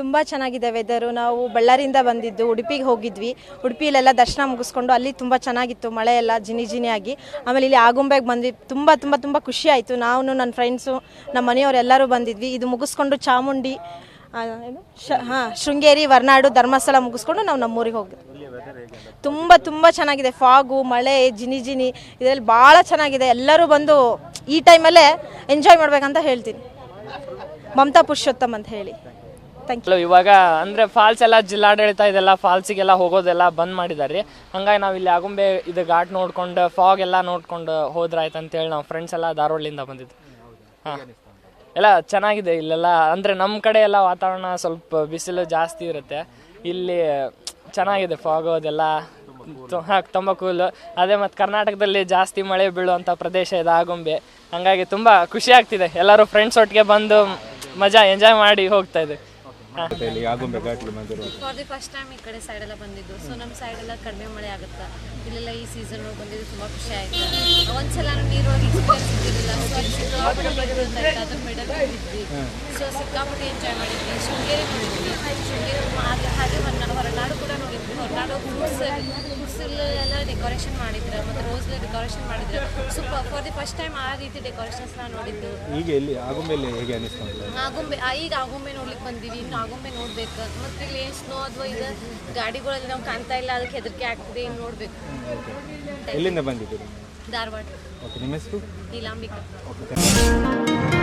ತುಂಬ ಚೆನ್ನಾಗಿದೆ ವೆದರು ನಾವು ಬಳ್ಳಾರಿಯಿಂದ ಬಂದಿದ್ದು, ಉಡುಪಿಗೆ ಹೋಗಿದ್ವಿ. ಉಡುಪಿಲೆಲ್ಲ ದರ್ಶನ ಮುಗಿಸ್ಕೊಂಡು ಅಲ್ಲಿ ತುಂಬ ಚೆನ್ನಾಗಿತ್ತು ಮಳೆ ಎಲ್ಲ ಜಿನಿ ಜಿನಿಯಾಗಿ. ಆಮೇಲೆ ಇಲ್ಲಿ ಆಗುಂಬೆಗೆ ಬಂದ್ವಿ. ತುಂಬ ತುಂಬ ತುಂಬ ಖುಷಿ ಆಯಿತು. ನಾವು ನನ್ನ ಫ್ರೆಂಡ್ಸು ನಮ್ಮ ಮನೆಯವರೆಲ್ಲರೂ ಬಂದಿದ್ವಿ. ಇದು ಮುಗಿಸ್ಕೊಂಡು ಚಾಮುಂಡಿ ಹಾಂ, ಶೃಂಗೇರಿ ವರ್ನಾಡು ಧರ್ಮಸ್ಥಳ ಮುಗಿಸ್ಕೊಂಡು ನಾವು ನಮ್ಮೂರಿಗೆ ಹೋಗಿದ್ವಿ. ತುಂಬ ತುಂಬ ಚೆನ್ನಾಗಿದೆ. ಫಾಗು, ಮಳೆ, ಜಿನಿ ಜಿನಿ, ಇದರಲ್ಲಿ ಭಾಳ ಚೆನ್ನಾಗಿದೆ. ಎಲ್ಲರೂ ಬಂದು ಈ ಟೈಮಲ್ಲೇ ಎಂಜಾಯ್ ಮಾಡಬೇಕಂತ ಹೇಳ್ತೀನಿ. ಮಮತಾ ಪುರುಷೋತ್ತಮ್ ಅಂತ ಹೇಳಿ. ಯು ಇವಾಗ ಅಂದ್ರೆ ಫಾಲ್ಸ್ ಎಲ್ಲ, ಜಿಲ್ಲಾಡಳಿತ ಇದೆಲ್ಲ ಫಾಲ್ಸಿಗೆಲ್ಲ ಹೋಗೋದೆಲ್ಲ ಬಂದ್ ಮಾಡಿದಾರೆ. ಹಂಗಾಗಿ ನಾವು ಇಲ್ಲಿ ಆಗುಂಬೆ ಇದು ಘಾಟ್ ನೋಡ್ಕೊಂಡು ಫಾಗ್ ಎಲ್ಲ ನೋಡ್ಕೊಂಡು ಹೋದ್ರಾಯ್ತು ಅಂತೇಳಿ ನಾವು ಫ್ರೆಂಡ್ಸ್ ಎಲ್ಲ ಧಾರವಾಡದಿಂದ ಬಂದಿದ್ದು ಹಾಂ. ಎಲ್ಲ ಚೆನ್ನಾಗಿದೆ ಇಲ್ಲೆಲ್ಲ. ಅಂದ್ರೆ ನಮ್ಮ ಕಡೆ ಎಲ್ಲ ವಾತಾವರಣ ಸ್ವಲ್ಪ ಬಿಸಿಲು ಜಾಸ್ತಿ ಇರುತ್ತೆ. ಇಲ್ಲಿ ಚೆನ್ನಾಗಿದೆ ಫಾಗ್ ಅದೆಲ್ಲ. ತುಂಬಾ ತುಂಬ ಕೂಲು ಅದೇ ಮತ್ತು ಕರ್ನಾಟಕದಲ್ಲಿ ಜಾಸ್ತಿ ಮಳೆ ಬೀಳುವಂಥ ಪ್ರದೇಶ ಇದೆ ಆಗುಂಬೆ. ಹಂಗಾಗಿ ತುಂಬ ಖುಷಿ ಆಗ್ತಿದೆ. ಎಲ್ಲರೂ ಫ್ರೆಂಡ್ಸ್ ಒಟ್ಟಿಗೆ ಬಂದು ಮಜಾ ಎಂಜಾಯ್ ಮಾಡಿ ಹೋಗ್ತಾ ಇದೆ ಹಾಂ ಇಲ್ಲಿ ಆಗುಂಬೆ ಘಾಟ್ಲಿ ಬಂದಿರುವ ಫಾರ್ ದಿ ಫಸ್ಟ್ ಟೈಮ್ ಈ ಕಡೆ ಸೈಡ್ ಎಲ್ಲ ಬಂದಿದ್ದು. ಸೊ ನಮ್ಮ ಸೈಡ್ ಎಲ್ಲ ಕಡಿಮೆ ಮಳೆ ಆಗುತ್ತೆ? ಇಲ್ಲೆಲ್ಲ ಈ ಸೀಸನ್ ಬಂದಿದ್ದು ತುಂಬಾ ಖುಷಿ ಆಯ್ತು. ಒಂದ್ಸಲ ನೀರೊಳಗೆ ಎಕ್ಸ್ಪೀರಿಯನ್ಸ್ ಇದ್ದಿರಲಿಲ್ಲ ಸೊ ಸಿಕ್ಕಾಪಟ್ಟೆ ನೀರು ಇರ್ತಾಯಿತ್ತು ಅದ್ರ ಮಿಡಲ್ ಇದ್ವಿ. ಸೊ ಸಿಕ್ಕಾಪಟ್ಟೆ ಎಂಜಾಯ್ ಮಾಡಿದ್ವಿ. ಶೃಂಗೇರಿ ನೋಡಿದ್ವಿ ಶೃಂಗೇರಿ ಹಾಗೆ ಹಾಗೆ ಹೊರನಾಡು ಹೊರನಾಡು ಕೂಡ ನೋಡಿದ್ವಿ. ಹೊರನಾಡು ಫ್ರೂಟ್ಸ್ ಫ್ರೂಟ್ಸ್ ಎಲ್ಲ ಡೆಕೋರೇಷನ್ ಮಾಡಿದ್ರೆ ಮತ್ತು ರೋಸ್ ಡೆಕೋರೇಷನ್ ಮಾಡಿದ್ರು super for the first time ಆ ರೀತಿ ಡೆಕೋರೇಷನ್ಸ್ ನಾನು ನೋಡಿದ್ದು. ಈಗ ಇಲ್ಲಿ ಆಗುಂಬೆಯಲ್ಲಿ ಹೇಗೆ ಅನಿಸ್ತಾ ಉಂಟು? ಆಗುಂಬೆ ಆ, ಈಗ ಆಗುಂಬೆ ನೋಡ್ಲಿಕ್ಕೆ ಬಂದೀವಿ ಇನ್ನು ಆಗುಂಬೆ ನೋಡ್ಬೇಕು. ಮತ್ತೆ ಇಲ್ಲಿ ಏನು ಸ್ನೋ ಅಥವಾ ಈಗ ಗಾಡಿಗಳಲ್ಲಿ ನಾವು ಕಾಣ್ತಾ ಇಲ್ಲ ಅದಕ್ಕೆ ಹೆದರಿಕೆ ಆಗ್ತದೆ ಇನ್ನು ನೋಡ್ಬೇಕು. ಎಲ್ಲಿಂದ ಬಂದಿದ್ದೀರಿ? ಧಾರವಾಡ. ಓಕೆ ನಿಮ್ಮ ಹೆಸರು? ನೀಲಾಂಬಿಕಾ. ಓಕೆ